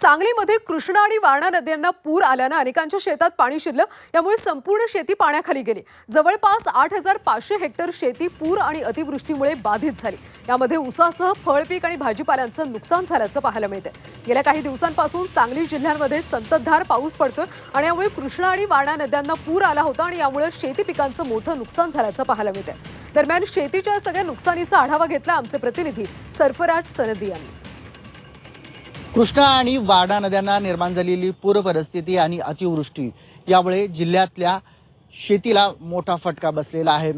सांगलीमध्ये कृष्णा आणि वारणा नद्यांना पूर आल्यानं अनेकांच्या शेतात पाणी शिरलं. यामुळे संपूर्ण शेती पाण्याखाली गेली. जवळपास आठ हजार पाचशे हेक्टर शेती पूर आणि अतिवृष्टीमुळे बाधित झाली. यामध्ये उसासह फळपीक आणि भाजीपाल्यांचं नुकसान झाल्याचं पाहायला मिळतं गेल्या काही दिवसांपासून सांगली जिल्ह्यांमध्ये संततधार पाऊस पडतोय आणि यामुळे कृष्णा आणि वारणा नद्यांना पूर आला होता आणि यामुळे शेती पिकांचं मोठं नुकसान झाल्याचं पाहायला मिळतं दरम्यान शेतीच्या सगळ्या नुकसानीचा आढावा घेतला आमचे प्रतिनिधी सरफराज सनदी यांनी. कृष्णा आणि वाडा नद्यांना निर्माण झालेली पूर परिस्थिती आणि अतिवृष्टी यामुळे जिल्ह्यातल्या शेतीला मोठा फटका बसलेला आहे.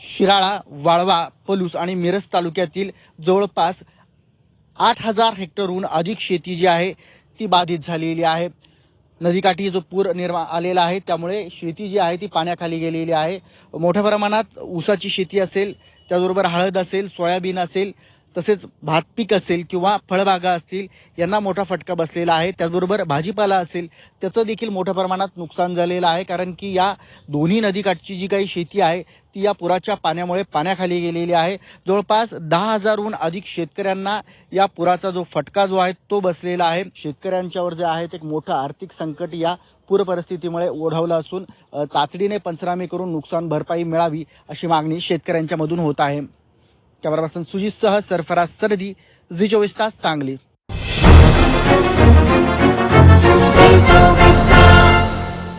शिराळा वाळवा पलूस आणि मिरज तालुक्यातील जवळपास आठ हजार हेक्टरहून अधिक शेती जी आहे ती बाधित झालेली आहे. नदीकाठी जो पूर निर्माण आलेला आहे त्यामुळे शेती जी आहे ती पाण्याखाली गेलेली आहे. मोठ्या प्रमाणात ऊसाची शेती असेल त्याचबरोबर हळद असेल सोयाबीन असेल तसेच भात पीक असेल किंवा फळबागा असतील यांना मोठा फटका बसलेला आहे. त्याचबरोबर भाजीपाला असेल त्याचं देखील मोठ्या प्रमाणात नुकसान झालेलं आहे. कारण की या दोन्ही नदीकाठची जी काही शेती आहे ती या पुराच्या पाण्यामुळे पाण्याखाली गेलेली आहे. जवळपास दहा हजारहून अधिक शेतकऱ्यांना या पुराचा जो फटका जो आहे तो बसलेला आहे. शेतकऱ्यांच्यावर जे आहे ते एक मोठं आर्थिक संकट या पूर परिस्थितीमुळे ओढवलं असून तातडीने पंचनामे करून नुकसान भरपाई मिळावी अशी मागणी शेतकऱ्यांच्यामधून होत आहे. कॅमेरापर्सन सुजितसह सरफराज सरदी झी चोवीस तास सांगली.